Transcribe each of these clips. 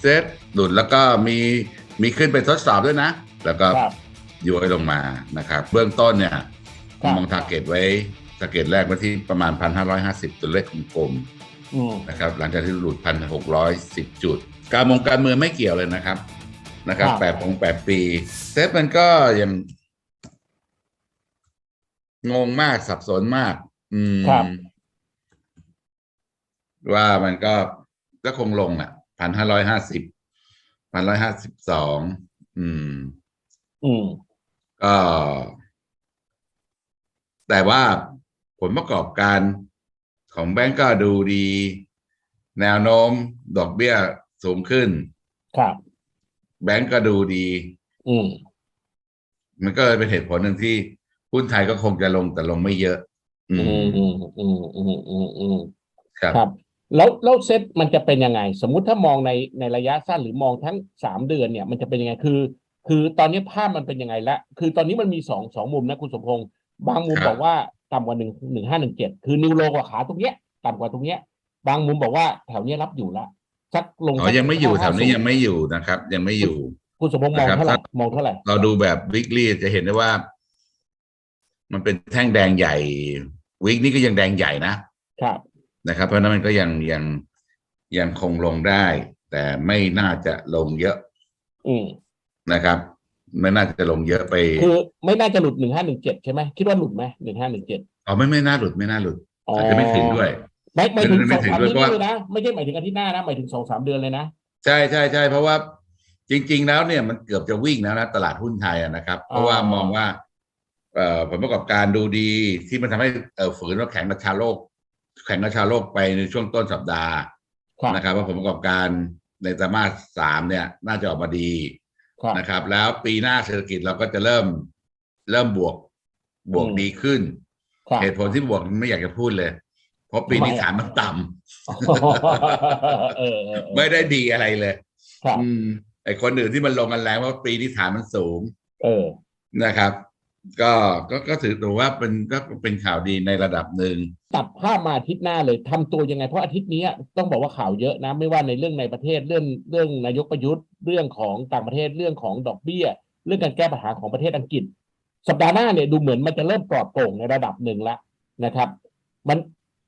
เซตหลุดแล้วก็มีมีขึ้นไปทดสอบด้วยนะ แล้วก็ครับ ย้อยลงมานะครับ เบื้องต้นเนี่ยครับมองทาร์เก็ตไว้ทาร์เก็ตแรกไว้ที่ประมาณ 1,550 ตัวเลขกลมอืม ๆนะครับหลังจากที่หลุด 1,610 จุด การมองการเมืองไม่เกี่ยวเลยนะครับนะครับครับ แปดปงแปดปีเซฟมันก็ยังงงมากสับสนมาก อืมครับ ว่ามันก็ก็คงลงอะ พันห้าร้อยห้าสิบพันร้อยห้าสิบสองอืม อืม ก็ แต่ว่าผลประกอบการของแบงก์ก็ดูดี แนวโน้มดอกเบี้ยสูงขึ้น ครับ แบงก์ก็ดูดี อืม มันก็เลยเป็นเหตุผลหนึ่งที่หุ้นไทยก็คงจะลงแต่ลงไม่เยอะ อือืมมอืมอืมอืมอืมอืมครับ ครับ แล้วแล้วเซตมันจะเป็นยังไง สมมุติถ้ามองในในระยะสั้นหรือมองทั้งสามเดือนเนี่ยมันจะเป็นยังไงคือ คือตอนนี้ภาพมันเป็นยังไงละคือตอนนี้มันมีสองสองมุมนะคุณสมพงษ์บางมุมครับบอกว่าต่ำกว่าหนึ่งหนึ่งห้าหนึ่งเจ็ดคือนิวโลกว่าขาตรงเนี้ยต่ำกว่าตรงเนี้ย บางมุมบอกว่าแถวเนี้ยรับอยู่ละสักลงอ๋อสักยังไม่อยู่แถวนี้550ยังไม่อยู่นะครับ ยังไม่อยู่ คุณสมพงษ์มองนะครับเท่าไหร่ถ้ามองเท่าไหร่เราดูแบบวิกฤตจะเห็นได้ว่า มันเป็นแท่งแดงใหญ่วิกนี้ก็ยังแดงใหญ่นะครับ นะครับ เพราะฉะนั้นมันก็ยังยังยังคงลงได้ แต่ไม่น่าจะลงเยอะอืมนะครับ ไม่น่าจะลงเยอะไป คือไม่น่าจะหลุดหนึ่งห้าหนึ่งเจ็ดใช่ไหมคิดว่าหลุดไหมหนึ่งห้าหนึ่งเจ็ดอ๋อไม่ไม่น่าหลุดไม่น่าหลุดอาจจะไม่ถึงด้วยไม่ไม่ถึงไม่สองถึงสามด้เดืวยอนเพราะว่าเลยนะไม่ใช่หมายถึงอาทิตย์หน้านะหมายถึงสองสามเดือนเลยนะใช่ใช่ใช่เพราะว่าจริง ๆ แล้วเนี่ยมันเกือบจะวิ่งแล้วนะตลาดหุ้นไทยอะนะครับ เพราะว่ามองว่าเอ่อผลประกอบการดูดีที่มันทำให้เอ่อฝืนว่าแข็งราคาโลก แข็งราคาโลกไปในช่วงต้นสัปดาห์ครับนะครับ ว่าผลประกอบการในไตรมาสสามเนี่ย น่าจะออกมาดีครับนะครับ แล้วปีหน้าเศรษฐกิจเราก็จะเริ่มเริ่มบวกบวกอืมดีขึ้นครับเหตุผลที่บวกไม่อยากจะพูดเลย เพราะปีนี้ทำไมอะฐานมันต่ำเออเออเออไม่ได้ดีอะไรเลยครับอืมไอคนอื่นที่มันลงกันแรงเพราะปีนี้ฐานมันสูงเออนะครับ ก็ก็ก็ถือถือว่าเป็นก็เป็นข่าวดีในระดับหนึ่งตัดภาพมาอาทิตย์หน้าเลยทำตัวยังไง เพราะอาทิตย์นี้ต้องบอกว่าข่าวเยอะนะ ไม่ว่าในเรื่องในประเทศเรื่องเรื่องนายกประยุทธ์ เรื่องของต่างประเทศเรื่องของดอกเบี้ย เรื่องการแก้ปัญหาของประเทศอังกฤษ สัปดาห์หน้าเนี่ยดูเหมือนมันจะเริ่มปลอดโปร่งในระดับหนึ่งแล้วนะครับ มัน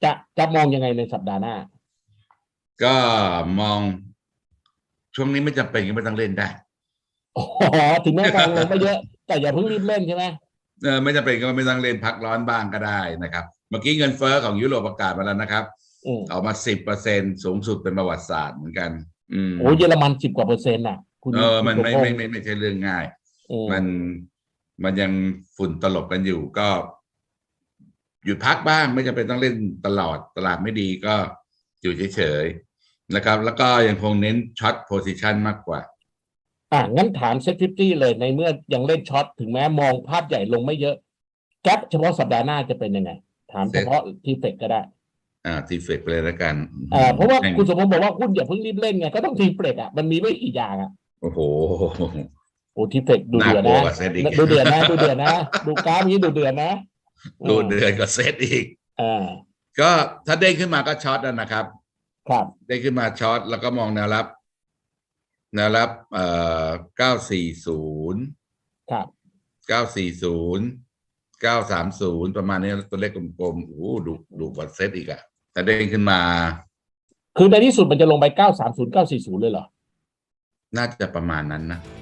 จะจะมองยังไงในสัปดาห์หน้า ก็มอง ช่วงนี้ไม่จำเป็นก็ไม่ต้องเล่นได้อ๋อถึงแม้กองลงไม่เยอะ แต่อย่าเพิ่งรีบเล่นใช่ไหมเออไม่จำเป็นก็ไม่ต้องเล่นพักร้อนบ้างก็ได้นะครับ เมื่อกี้เงินเฟ้อของยุโรปประกาศมาแล้วนะครับอืมออกมาสิบเปอร์เซ็นสูงสุดเป็นประวัติศาสตร์เหมือนกัน อืมโอ้เยอรมันสิบกว่าเปอร์เซ็นต์น่ะคุณเออมันไม่คุณไม่สพงษ์ไม่ไม่ใช่เรื่องง่ายอืมมันมันยังฝุ่นตลบกันอยู่ก็ หยุดพักบ้างไม่จำเป็นต้องเล่นตลอดตลาดไม่ดีก็อยู่เฉยๆนะครับ แล้วก็ยังคงเน้นช็อตโพซิชันมากกว่า อะงั้นถามเซ็ตฟิฟตี้เลยในเมื่อยังเล่นช็อตถึงแม้มองภาพใหญ่ลงไม่เยอะแก๊ปเฉพาะสัปดาห์หน้าจะเป็นยังไง ถามเฉพาะทีเฟกก็ได้ อ่า ทีเฟกไปเลยแล้วกันอ่าเพราะว่าแม่งคุณสมพงษ์บอกว่าหุ้นอย่าเพิ่งรีบเล่นไงก็ต้องทีเฟกอะมันมีไม่กี่อย่างอะโอ้โหโอ้ทีเฟกดูเดือดน่ากลัวนะกว่าเซ็ตอีกดูเดือดนะดูเดือดนะดูกราฟนี้ดูเดือดนะดูเดือนก็เซตอีกอ่าก็ถ้าเด้งขึ้นมาก็ช็อตนะนะครับ ครับเด้งขึ้นมาช็อตแล้วก็มองแนวรับ แนวรับเอ่อเก้าสี่ศูนย์ครับ เก้าสี่ศูนย์เก้าสามศูนย์ประมาณนี้ตัวเลขกลมๆโอ้โหดูดูกว่าเซตอีกอะถ้าเด้งขึ้นมา คือในที่สุดมันจะลงไปเก้าสามศูนย์เก้าสี่ศูนย์เลยเหรอ น่าจะประมาณนั้นนะอ